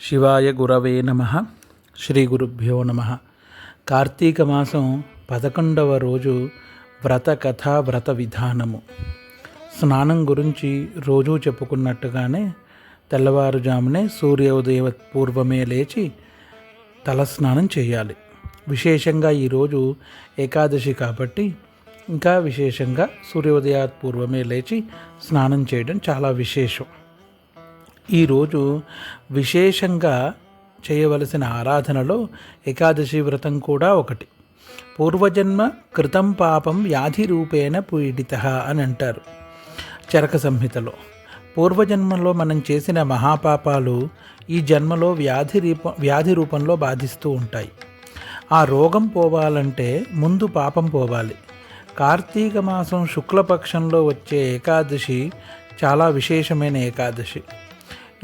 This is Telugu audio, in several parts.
శివాయ గురవే నమ. శ్రీ గురుభ్యో నమ. కార్తీక మాసం పదకొండవ రోజు వ్రత కథ వ్రత విధానము. స్నానం గురించి రోజూ చెప్పుకున్నట్టుగానే తెల్లవారుజామునే సూర్యోదయ పూర్వమే లేచి తలస్నానం చేయాలి. విశేషంగా ఈరోజు ఏకాదశి కాబట్టి ఇంకా విశేషంగా సూర్యోదయ పూర్వమే లేచి స్నానం చేయడం చాలా విశేషం. ఈరోజు విశేషంగా చేయవలసిన ఆరాధనలో ఏకాదశి వ్రతం కూడా ఒకటి. పూర్వజన్మ కృతం పాపం వ్యాధి రూపేణ పీడిత అని అంటారు చరక సంహితలో. పూర్వజన్మలో మనం చేసిన మహాపాపాలు ఈ జన్మలో వ్యాధి రూప వ్యాధి రూపంలో బాధిస్తూ ఉంటాయి. ఆ రోగం పోవాలంటే ముందు పాపం పోవాలి. కార్తీక మాసం శుక్లపక్షంలో వచ్చే ఏకాదశి చాలా విశేషమైన ఏకాదశి.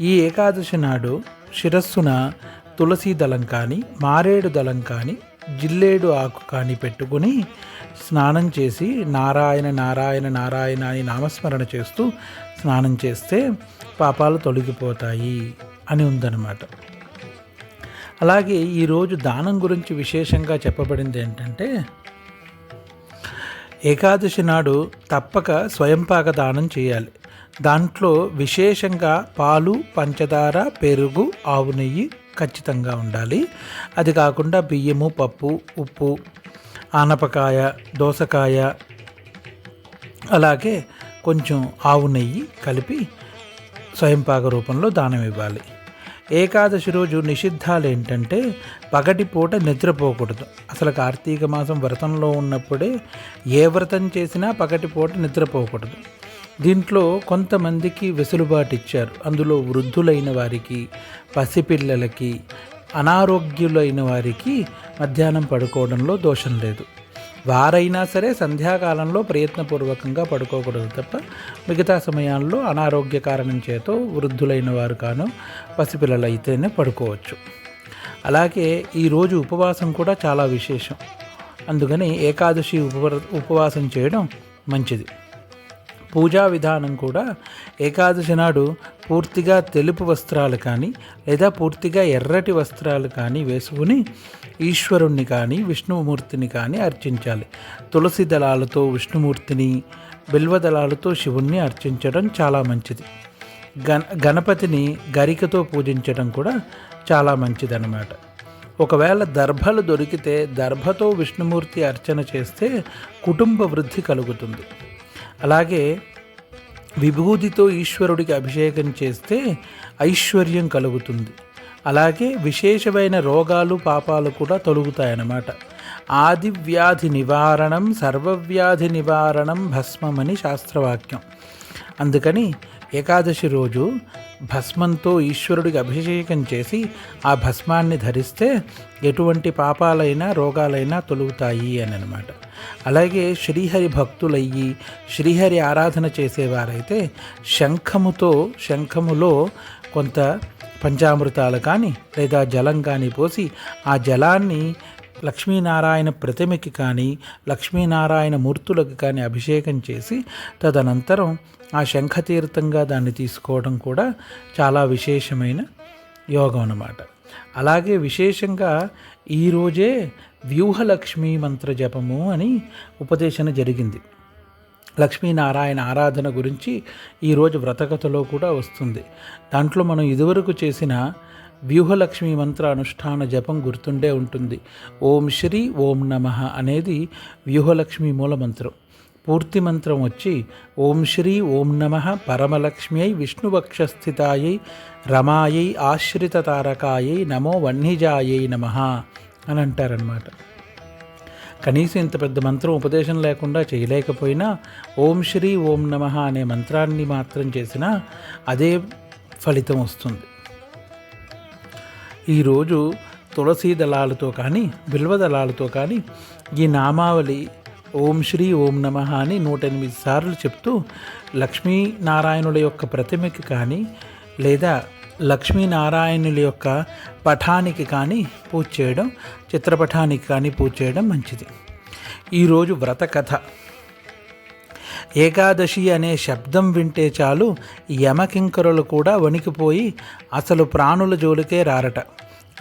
ఈ ఏకాదశి నాడు శిరస్సున తులసి దళం కానీ మారేడు దళం కానీ జిల్లేడు ఆకు కానీ పెట్టుకుని స్నానం చేసి నారాయణ నారాయణ నారాయణ అని నామస్మరణ చేస్తూ స్నానం చేస్తే పాపాలు తొలగిపోతాయి అని ఉందన్నమాట. అలాగే ఈరోజు దానం గురించి విశేషంగా చెప్పబడింది ఏంటంటే ఏకాదశి నాడు తప్పక స్వయంపాక దానం చేయాలి. దాంట్లో విశేషంగా పాలు పంచదార పెరుగు ఆవు నెయ్యి ఖచ్చితంగా ఉండాలి. అది కాకుండా బియ్యము పప్పు ఉప్పు ఆనపకాయ దోసకాయ అలాగే కొంచెం ఆవు నెయ్యి కలిపి స్వయంపాక రూపంలో దానం ఇవ్వాలి. ఏకాదశి రోజు నిషిద్ధాలు ఏంటంటే పగటి పూట నిద్రపోకూడదు. అసలు కార్తీక మాసం వ్రతంలో ఉన్నప్పుడే ఏ వ్రతం చేసినా పగటి పూట నిద్రపోకూడదు. దీంట్లో కొంతమందికి వెసులుబాటు ఇచ్చారు అందులో వృద్ధులైన వారికి పసిపిల్లలకి అనారోగ్యులైన వారికి మధ్యాహ్నం పడుకోవడంలో దోషం లేదు. వారైనా సరే సంధ్యాకాలంలో ప్రయత్నపూర్వకంగా పడుకోకూడదు తప్ప మిగతా సమయాల్లో అనారోగ్య కారణం చేత వృద్ధులైన వారు కాను పసిపిల్లలు అయితేనే పడుకోవచ్చు. అలాగే ఈరోజు ఉపవాసం కూడా చాలా విశేషం. అందుకని ఏకాదశి ఉప ఉపవాసం చేయడం మంచిది. పూజా విధానం కూడా ఏకాదశి నాడు పూర్తిగా తెలుపు వస్త్రాలు కానీ లేదా పూర్తిగా ఎర్రటి వస్త్రాలు కానీ వేసుకుని ఈశ్వరుణ్ణి కానీ విష్ణుమూర్తిని కానీ అర్చించాలి. తులసి దళాలతో విష్ణుమూర్తిని బిల్వదళాలతో శివుణ్ణి అర్చించడం చాలా మంచిది. గణ గణపతిని గరికతో పూజించడం కూడా చాలా మంచిదన్నమాట. ఒకవేళ దర్భలు దొరికితే దర్భతో విష్ణుమూర్తి అర్చన చేస్తే కుటుంబ వృద్ధి కలుగుతుంది. అలాగే విభూతితో ఈశ్వరుడికి అభిషేకం చేస్తే ఐశ్వర్యం కలుగుతుంది. అలాగే విశేషమైన రోగాలు పాపాలు కూడా తొలుగుతాయన్నమాట. ఆదివ్యాధి నివారణం సర్వవ్యాధి నివారణం భస్మమని శాస్త్రవాక్యం. అందుకని ఏకాదశి రోజు భస్మంతో ఈశ్వరుడికి అభిషేకం చేసి ఆ భస్మాన్ని ధరిస్తే ఎటువంటి పాపాలైనా రోగాలైనా తొలుగుతాయి అని అనమాట అలాగే శ్రీహరి భక్తులయ్యి శ్రీహరి ఆరాధన చేసేవారైతే శంఖముతో శంఖములో కొంత పంచామృతాలు కానీ లేదా జలం కానీ పోసి ఆ జలాన్ని లక్ష్మీనారాయణ ప్రతిమకి కానీ లక్ష్మీనారాయణ మూర్తులకు కానీ అభిషేకం చేసి తదనంతరం ఆ శంఖతీర్థంగా దాన్ని తీసుకోవడం కూడా చాలా విశేషమైన యోగం అన్నమాట. అలాగే విశేషంగా ఈరోజే వ్యూహలక్ష్మి మంత్ర జపము అని ఉపదేశన జరిగింది. లక్ష్మీనారాయణ ఆరాధన గురించి ఈరోజు వ్రతకథలో కూడా వస్తుంది. దాంట్లో మనం ఇదివరకు చేసిన వ్యూహలక్ష్మి మంత్ర అనుష్ఠాన జపం గుర్తుండే ఉంటుంది. ఓం శ్రీ ఓం నమ అనేది వ్యూహలక్ష్మి మూల మంత్రం పూర్తి మంత్రం వచ్చి ఓం శ్రీ ఓం నమ పరమలక్ష్మ్యై విష్ణువక్షస్థితాయై రమాయై ఆశ్రిత తారకాయై నమో వన్నిజాయై నమ అని అంటారనమాట కనీసం ఇంత పెద్ద మంత్రం ఉపదేశం లేకుండా చేయలేకపోయినా ఓం శ్రీ ఓం నమ అనే మంత్రాన్ని మాత్రం చేసినా అదే ఫలితం వస్తుంది. ఈరోజు తులసీ దళాలతో కానీ బిల్వ దళాలతో కానీ ఈ నామావళి ఓం శ్రీ ఓం నమ అని నూట ఎనిమిది సార్లు చెప్తూ లక్ష్మీనారాయణుల యొక్క ప్రతిమకి కానీ లేదా లక్ష్మీనారాయణుల యొక్క పఠానికి కానీ పూజ చేయడం చిత్రపటానికి కానీ పూజ చేయడం మంచిది. ఈరోజు వ్రత కథ. ఏకాదశి అనే శబ్దం వింటే చాలు యమకింకరులు కూడా వణికిపోయి అసలు ప్రాణుల జోలికే రారట.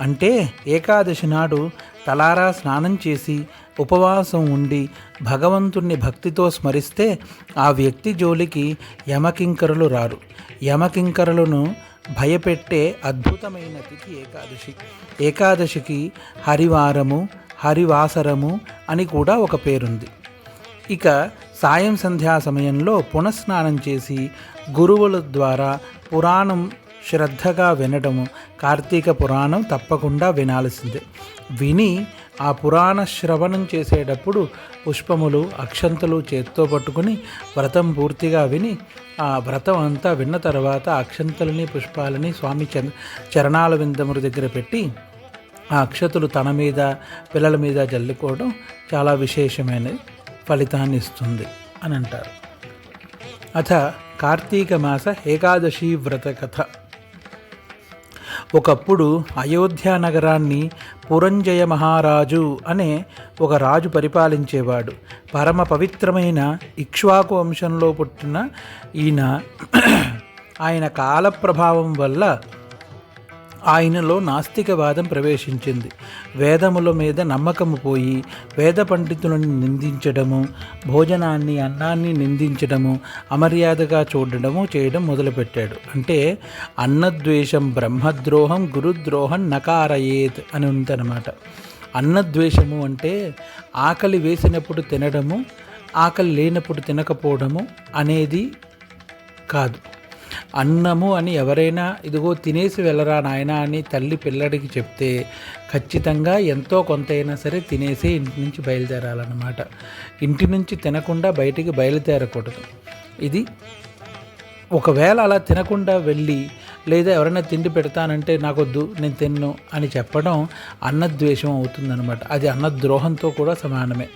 అంటే ఏకాదశి నాడు తలారా స్నానం చేసి ఉపవాసం ఉండి భగవంతుణ్ణి భక్తితో స్మరిస్తే ఆ వ్యక్తి జోలికి యమకింకరులు రారు. యమకింకరులను భయపెట్టే అద్భుతమైన తిథి ఏకాదశి. ఏకాదశికి హరివారము హరివాసరము అని కూడా ఒక పేరుంది. ఇక సాయం సంధ్యా సమయంలో పునఃస్నానం చేసి గురువుల ద్వారా పురాణం శ్రద్ధగా వినడము కార్తీక పురాణం తప్పకుండా వినాల్సిందే. విని ఆ పురాణ శ్రవణం చేసేటప్పుడు పుష్పములు అక్షంతలు చేత్తో పట్టుకుని వ్రతం పూర్తిగా విని ఆ వ్రతం అంతా విన్న తర్వాత అక్షంతలని పుష్పాలని స్వామి చరణాల విందముల దగ్గర పెట్టి ఆ అక్షతులు తన మీద పిల్లల మీద జల్లుకోవడం చాలా విశేషమైన ఫలితాన్ని ఇస్తుంది అని అంటారు. అథ కార్తీక మాస ఏకాదశి వ్రత కథ. ఒకప్పుడు అయోధ్య నగరాన్ని పురంజయ మహారాజు అనే ఒక రాజు పరిపాలించేవాడు. పరమ పవిత్రమైన ఇక్ష్వాకు వంశంలో పుట్టిన ఈయన ఆయన కాల ప్రభావం వల్ల ఆయనలో నాస్తికవాదం ప్రవేశించింది. వేదముల మీద నమ్మకము పోయి వేద పండితులను నిందించడము భోజనాన్ని అన్నాన్ని నిందించడము అమర్యాదగా చూడడము చేయడం మొదలుపెట్టాడు. అంటే అన్నద్వేషం బ్రహ్మద్రోహం గురుద్రోహం నకారయేత్ అని ఉందన్నమాట. అన్నద్వేషము అంటే ఆకలి వేసినప్పుడు తినడము ఆకలి లేనప్పుడు తినకపోవడము అనేది కాదు. అన్నము అని ఎవరైనా ఇదిగో తినేసి వెళ్ళరా నాయన అని తల్లి పిల్లడికి చెప్తే ఖచ్చితంగా ఎంతో కొంతైనా సరే తినేసి ఇంటి నుంచి బయలుదేరాలన్నమాట. ఇంటి నుంచి తినకుండా బయటికి బయలుదేరకూడదు. ఇది ఒకవేళ అలా తినకుండా వెళ్ళి లేదా ఎవరైనా తిండి పెడతానంటే నాకొద్దు నేను తిన్ను అని చెప్పడం అన్నద్వేషం అవుతుందన్నమాట. అది అన్నద్రోహంతో కూడా సమానమే.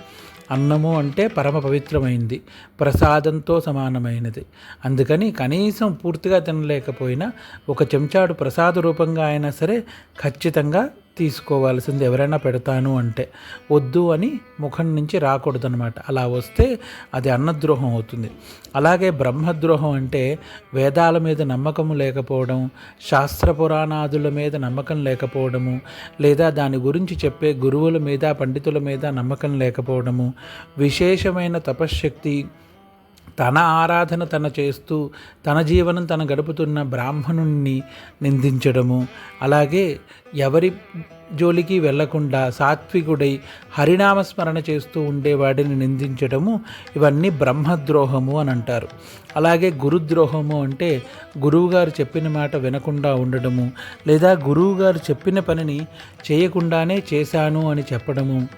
అన్నము అంటే పరమ పవిత్రమైంది ప్రసాదంతో సమానమైనది. అందుకని కనీసం పూర్తిగా తినలేకపోయినా ఒక చెంచాడు ప్రసాద రూపంగా అయినా సరే ఖచ్చితంగా తీసుకోవాల్సింది ఎవరైనా పెడతాను అంటే వద్దు అని ముఖం నుంచి రాకూడదనమాట అలా వస్తే అది అన్నద్రోహం అవుతుంది. అలాగే బ్రహ్మద్రోహం అంటే వేదాల మీద నమ్మకం లేకపోవడం శాస్త్ర పురాణాదుల మీద నమ్మకం లేకపోవడము లేదా దాని గురించి చెప్పే గురువుల మీద పండితుల మీద నమ్మకం లేకపోవడము విశేషమైన తపశ్శక్తి తన ఆరాధన తన చేస్తూ తన జీవనం తన గడుపుతున్న బ్రాహ్మణుణ్ణి నిందించడము అలాగే ఎవరి జోలికి వెళ్ళకుండా సాత్వికుడై హరినామస్మరణ చేస్తూ ఉండేవాడిని నిందించడము ఇవన్నీ బ్రహ్మద్రోహము అని అంటారు. అలాగే గురుద్రోహము అంటే గురువుగారు చెప్పిన మాట వినకుండా ఉండడము లేదా గురువుగారు చెప్పిన పనిని చేయకుండానే చేశాను అని చెప్పడము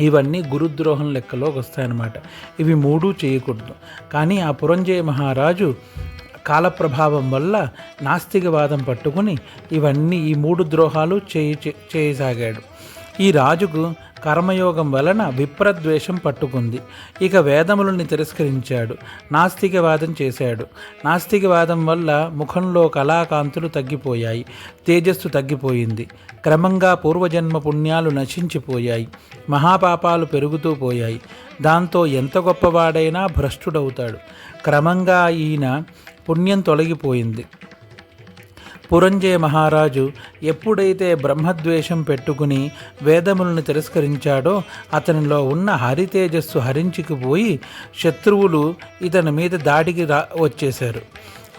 ఇవన్నీ గురుద్రోహం లెక్కలోకి వస్తాయన్నమాట. ఇవి మూడు చేయకూడదు. కానీ ఆ పురంజయ మహారాజు కాలప్రభావం వల్ల నాస్తికవాదం పట్టుకుని ఇవన్నీ ఈ మూడు ద్రోహాలు చేయి చేయసాగాడు. ఈ రాజుకు కర్మయోగం వలన విప్రద్వేషం పట్టుకుంది. ఇక వేదములని తిరస్కరించాడు. నాస్తికవాదం చేశాడు. నాస్తికవాదం వల్ల ముఖంలో కళాకాంతులు తగ్గిపోయాయి. తేజస్సు తగ్గిపోయింది. క్రమంగా పూర్వజన్మ పుణ్యాలు నశించిపోయాయి. మహాపాపాలు పెరుగుతూ పోయాయి. దాంతో ఎంత గొప్పవాడైనా భ్రష్టుడవుతాడు. క్రమంగా ఈయన పుణ్యం తొలగిపోయింది. పురంజయ మహారాజు ఎప్పుడైతే బ్రహ్మద్వేషం పెట్టుకుని వేదములను తిరస్కరించాడో అతనిలో ఉన్న హరితేజస్సు హరించుకుపోయి శత్రువులు ఇతని మీద దాడికి రా వచ్చేశారు.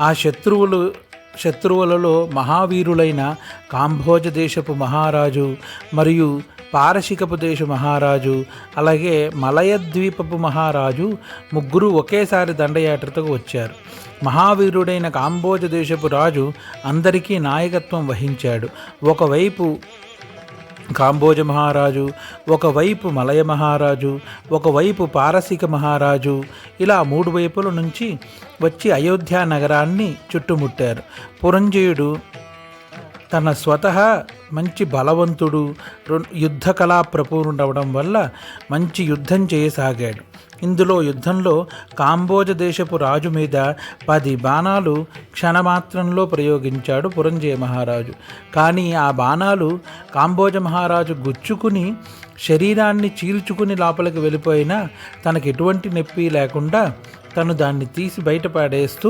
ఆ శత్రువులు శత్రువులలో మహావీరులైన కాంభోజ దేశపు మహారాజు మరియు పారశికపు దేశ మహారాజు అలాగే మలయద్వీపపు మహారాజు ముగ్గురు ఒకేసారి దండయాత్రతకు వచ్చారు. మహావీరుడైన కాంబోజ దేశపు రాజు అందరికీ నాయకత్వం వహించాడు. ఒకవైపు కాంబోజ మహారాజు ఒకవైపు మలయ మహారాజు ఒకవైపు పారసిక మహారాజు ఇలా మూడు వైపుల నుంచి వచ్చి అయోధ్య నగరాన్ని చుట్టుముట్టారు. పురంజయుడు తన స్వతహా మంచి బలవంతుడు యుద్ధ కళా ప్రపూర్ణవడం వల్ల మంచి యుద్ధం చేయసాగాడు. ఇందులో యుద్ధంలో కాంబోజ దేశపు రాజు మీద పది బాణాలు క్షణమాత్రంలో ప్రయోగించాడు పురంజయ మహారాజు. కానీ ఆ బాణాలు కాంబోజ మహారాజు గుచ్చుకుని శరీరాన్ని చీల్చుకుని లోపలికి వెళ్ళిపోయినా తనకు ఎటువంటి నొప్పి లేకుండా తను దాన్ని తీసి బయటపడేస్తూ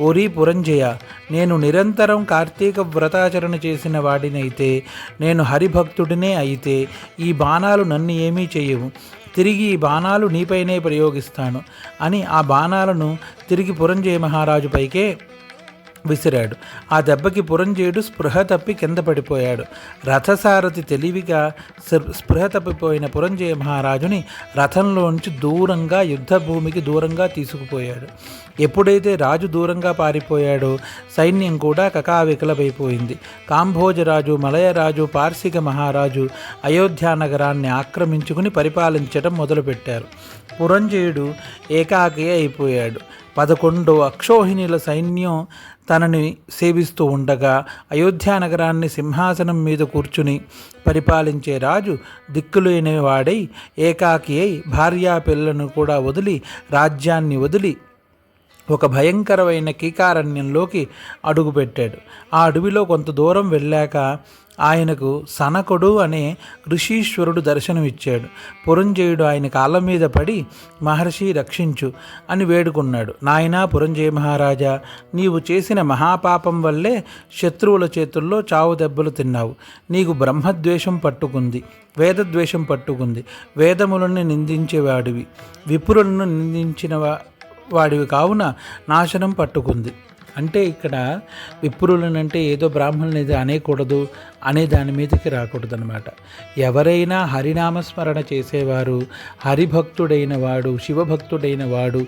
ఓరి పురంజయ నేను నిరంతరం కార్తీక వ్రతాచరణ చేసిన వాడినైతే నేను హరిభక్తుడినే అయితే ఈ బాణాలు నన్ను ఏమీ చేయవు. తిరిగి ఈ బాణాలు నీపైనే ప్రయోగిస్తాను అని ఆ బాణాలను తిరిగి పురంజయ మహారాజు పైకే విసిరాడు. ఆ దెబ్బకి పురంజయుడు స్పృహ తప్పి కింద పడిపోయాడు. రథసారథి తెలివిగా స్పృహ తప్పిపోయిన పురంజయ మహారాజుని రథంలోంచి దూరంగా యుద్ధ భూమికి దూరంగా తీసుకుపోయాడు. ఎప్పుడైతే రాజు దూరంగా పారిపోయాడో సైన్యం కూడా కకావికలమైపోయింది. కాంభోజరాజు మలయరాజు పార్శిక మహారాజు అయోధ్య నగరాన్ని ఆక్రమించుకుని పరిపాలించడం మొదలుపెట్టారు. పురంజయుడు ఏకాకి అయిపోయాడు. పదకొండు అక్షోహిణుల సైన్యం తనని సేవిస్తూ ఉండగా అయోధ్యా నగరాన్ని సింహాసనం మీద కూర్చుని పరిపాలించే రాజు దిక్కులేని వాడై ఏకాకి అయి భార్యా పిల్లను కూడా వదిలి రాజ్యాన్ని వదిలి ఒక భయంకరమైన కీకారణ్యంలోకి అడుగుపెట్టాడు. ఆ అడవిలో కొంత దూరం వెళ్ళాక ఆయనకు సనకుడు అనే ఋషీశ్వరుడు దర్శనమిచ్చాడు. పురంజయుడు ఆయన కాళ్ళ మీద పడి మహర్షి రక్షించు అని వేడుకున్నాడు. నాయనా పురంజయ మహారాజా నీవు చేసిన మహాపాపం వల్లే శత్రువుల చేతుల్లో చావు దెబ్బలు తిన్నావు. నీకు బ్రహ్మద్వేషం పట్టుకుంది వేదద్వేషం పట్టుకుంది. వేదములను నిందించేవాడివి విపురులను నిందించిన వా- వాడివి కావున నాశనం పట్టుకుంది. అంటే ఇక్కడ విప్రులనంటే ఏదో బ్రాహ్మణుని అనేకూడదు అనే దాని మీదకి రాకూడదు అనమాట ఎవరైనా హరినామస్మరణ చేసేవారు హరిభక్తుడైన వాడు శివభక్తుడైన వాడు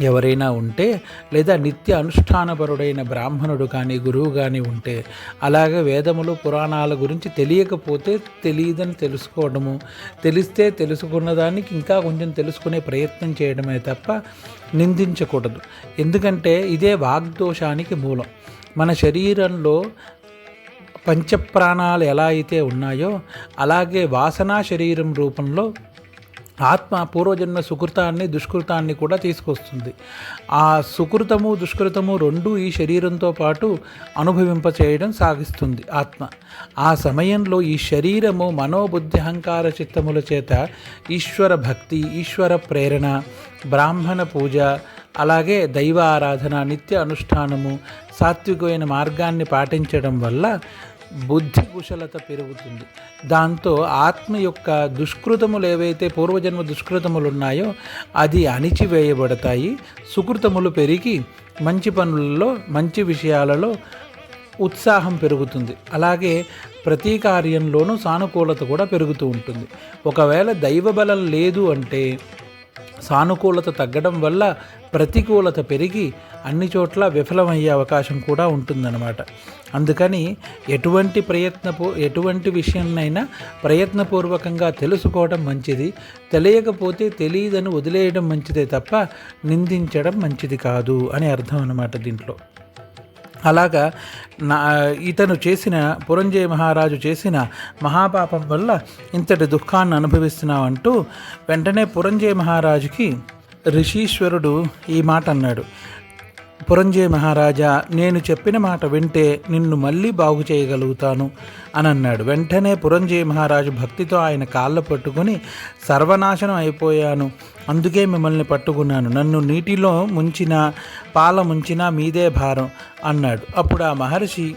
ఎవరైనా ఉంటే లేదా నిత్య అనుష్ఠానపరుడైన బ్రాహ్మణుడు కానీ గురువు కానీ ఉంటే అలాగే వేదములు పురాణాల గురించి తెలియకపోతే తెలియదని తెలుసుకోవడము. తెలిస్తే తెలుసుకున్న దానికి ఇంకా కొంచెం తెలుసుకునే ప్రయత్నం చేయడమే తప్ప నిందించకూడదు. ఎందుకంటే ఇదే వాగ్దోషానికి మూలం. మన శరీరంలో పంచప్రాణాలు ఎలా అయితే ఉన్నాయో అలాగే వాసనా శరీరం రూపంలో ఆత్మ పూర్వజన్మ సుకృతాన్ని దుష్కృతాన్ని కూడా తీసుకొస్తుంది. ఆ సుకృతము దుష్కృతము రెండు ఈ శరీరంతో పాటు అనుభవింప చేయడం సాగిస్తుంది ఆత్మ. ఆ సమయంలో ఈ శరీరము మనోబుద్ధి అహంకార చిత్తముల చేత ఈశ్వర భక్తి ఈశ్వర ప్రేరణ బ్రాహ్మణ పూజ అలాగే దైవ ఆరాధన నిత్య అనుష్ఠానము సాత్వికమైన మార్గాన్ని పాటించడం వల్ల బుద్ధి కుశలత పెరుగుతుంది. దాంతో ఆత్మ యొక్క దుష్కృతములు ఏవైతే పూర్వజన్మ దుష్కృతములు ఉన్నాయో అది అణిచివేయబడతాయి. సుకృతములు పెరిగి మంచి పనులలో మంచి విషయాలలో ఉత్సాహం పెరుగుతుంది. అలాగే ప్రతి కార్యంలోనూ సానుకూలత కూడా పెరుగుతూ ఉంటుంది. ఒకవేళ దైవబలం లేదు అంటే సానుకూలత తగ్గడం వల్ల ప్రతికూలత పెరిగి అన్ని చోట్ల విఫలమయ్యే అవకాశం కూడా ఉంటుందన్నమాట. అందుకని ఎటువంటి ప్రయత్నపు ఎటువంటి విషయాన్నైనా ప్రయత్నపూర్వకంగా తెలుసుకోవడం మంచిది. తెలియకపోతే తెలియదని వదిలేయడం మంచిదే తప్ప నిందించడం మంచిది కాదు అని అర్థం అన్నమాట దీంట్లో. అలాగా నా ఇతను చేసిన పురంజయ మహారాజు చేసిన మహాపాపం వల్ల ఇంతటి దుఃఖాన్ని అనుభవిస్తున్నామంటూ వెంటనే పురంజయ మహారాజుకి ఋషీశ్వరుడు ఈ మాట అన్నాడు పురంజయ మహారాజా నేను చెప్పిన మాట వింటే నిన్ను మళ్ళీ బాగు చేయగలుగుతాను అని అన్నాడు వెంటనే పురంజయ మహారాజు భక్తితో ఆయన కాళ్ళ పట్టుకొని సర్వనాశనం అయిపోయాను అందుకే మిమ్మల్ని పట్టుకున్నాను. నన్ను నీటిలో ముంచిన పాల ముంచినా మీదే భారం అన్నాడు. అప్పుడు ఆ మహర్షి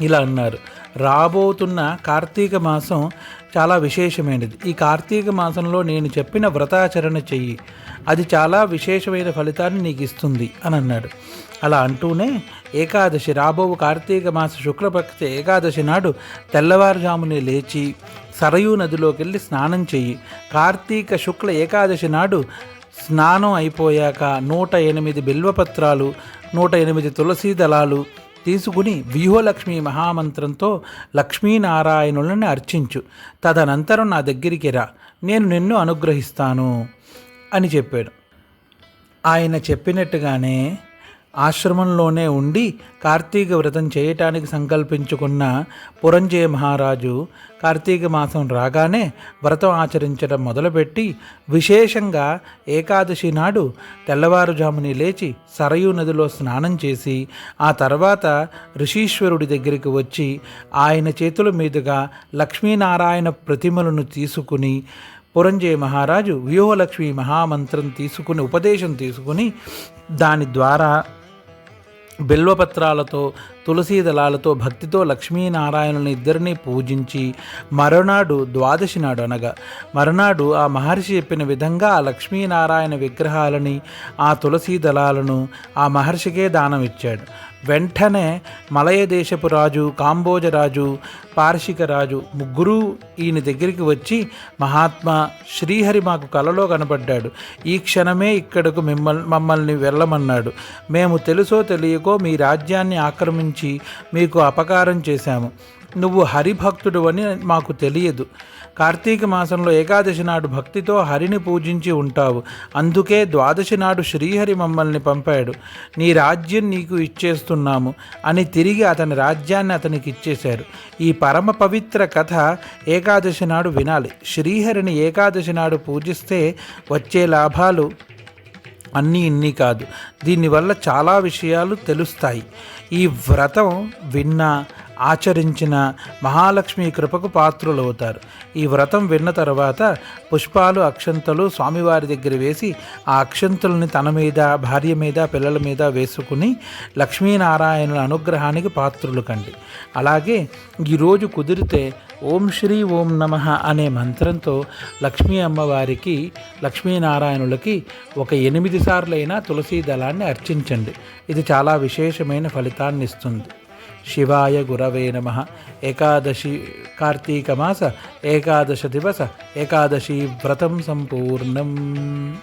ఇలా అన్నారు రాబోతున్న కార్తీక మాసం చాలా విశేషమైనది. ఈ కార్తీక మాసంలో నేను చెప్పిన వ్రతాచరణ చెయ్యి. అది చాలా విశేషమైన ఫలితాన్ని నీకు ఇస్తుంది అని అన్నాడు. అలా అంటూనే ఏకాదశి రాబోవు కార్తీక మాస శుక్లపక్ష ఏకాదశి నాడు తెల్లవారుజామునే లేచి సరయూ నదిలోకి వెళ్ళి స్నానం చెయ్యి. కార్తీక శుక్ల ఏకాదశి నాడు స్నానం అయిపోయాక నూట ఎనిమిది బిల్వపత్రాలు నూట ఎనిమిది తులసీ దళాలు తీసుకుని వ్యూహలక్ష్మి మహామంత్రంతో లక్ష్మీనారాయణులను అర్చించు. తదనంతరం నా దగ్గరికి రా. నేను నిన్ను అనుగ్రహిస్తాను అని చెప్పాడు. ఆయన చెప్పినట్టుగానే ఆశ్రమంలోనే ఉండి కార్తీక వ్రతం చేయటానికి సంకల్పించుకున్న పురంజయ మహారాజు కార్తీక మాసం రాగానే వ్రతం ఆచరించడం మొదలుపెట్టి విశేషంగా ఏకాదశి నాడు తెల్లవారుజాముని లేచి సరయూ నదిలో స్నానం చేసి ఆ తర్వాత ఋషీశ్వరుడి దగ్గరికి వచ్చి ఆయన చేతుల మీదుగా లక్ష్మీనారాయణ ప్రతిమలను తీసుకుని పురంజయ మహారాజు వ్యూహలక్ష్మి మహామంత్రం తీసుకుని ఉపదేశం తీసుకుని దాని ద్వారా బిల్వపత్రాలతో తులసీ దళాలతో భక్తితో లక్ష్మీనారాయణుని ఇద్దరిని పూజించి మరునాడు ద్వాదశి నాడు అనగా మరునాడు ఆ మహర్షి చెప్పిన విధంగా ఆ లక్ష్మీనారాయణ విగ్రహాలని ఆ తులసీ దళాలను ఆ మహర్షికే దానం ఇచ్చాడు వెంటనే మలయ దేశపు రాజు కాంబోజ రాజు పార్షిక రాజు ముగ్గురు ఈయన దగ్గరికి వచ్చి మహాత్మా శ్రీహరి మాకు కలలో కనపడ్డాడు ఈ క్షణమే ఇక్కడకు మిమ్మల్ని మమ్మల్ని వెళ్ళమన్నాడు. మేము తెలుసో తెలియకో మీ రాజ్యాన్ని ఆక్రమించి మీకు అపకారం చేశాము. నువ్వు హరిభక్తుడు అని మాకు తెలియదు. కార్తీక మాసంలో ఏకాదశి నాడు భక్తితో హరిని పూజించి ఉంటావు. అందుకే ద్వాదశి నాడు శ్రీహరి మమ్మల్ని పంపాడు. నీ రాజ్యం నీకు ఇచ్చేస్తున్నాము అని తిరిగి అతని రాజ్యాన్ని అతనికి ఇచ్చేశారు. ఈ పరమ పవిత్ర కథ ఏకాదశి నాడు వినాలి. శ్రీహరిని ఏకాదశి నాడు పూజిస్తే వచ్చే లాభాలు అన్నీ ఇన్ని కాదు. దీనివల్ల చాలా విషయాలు తెలుస్తాయి. ఈ వ్రతం విన్నా ఆచరించిన మహాలక్ష్మి కృపకు పాత్రులవుతారు. ఈ వ్రతం విన్న తర్వాత పుష్పాలు అక్షంతలు స్వామివారి దగ్గర వేసి ఆ అక్షంతలని తన మీద భార్య మీద పిల్లల మీద వేసుకుని లక్ష్మీనారాయణుల అనుగ్రహానికి పాత్రులు కండి. అలాగే ఈరోజు కుదిరితే ఓం శ్రీ ఓం నమ అనే మంత్రంతో లక్ష్మీ అమ్మవారికి లక్ష్మీనారాయణులకి ఒక ఎనిమిది సార్లైనా తులసీ దళాన్ని అర్చించండి. ఇది చాలా విశేషమైన ఫలితాన్ని ఇస్తుంది. शिवाय गुरवे नमः। एकादशी कार्तीकमास एकादशदिवस एकादशी व्रतं सम्पूर्णम्।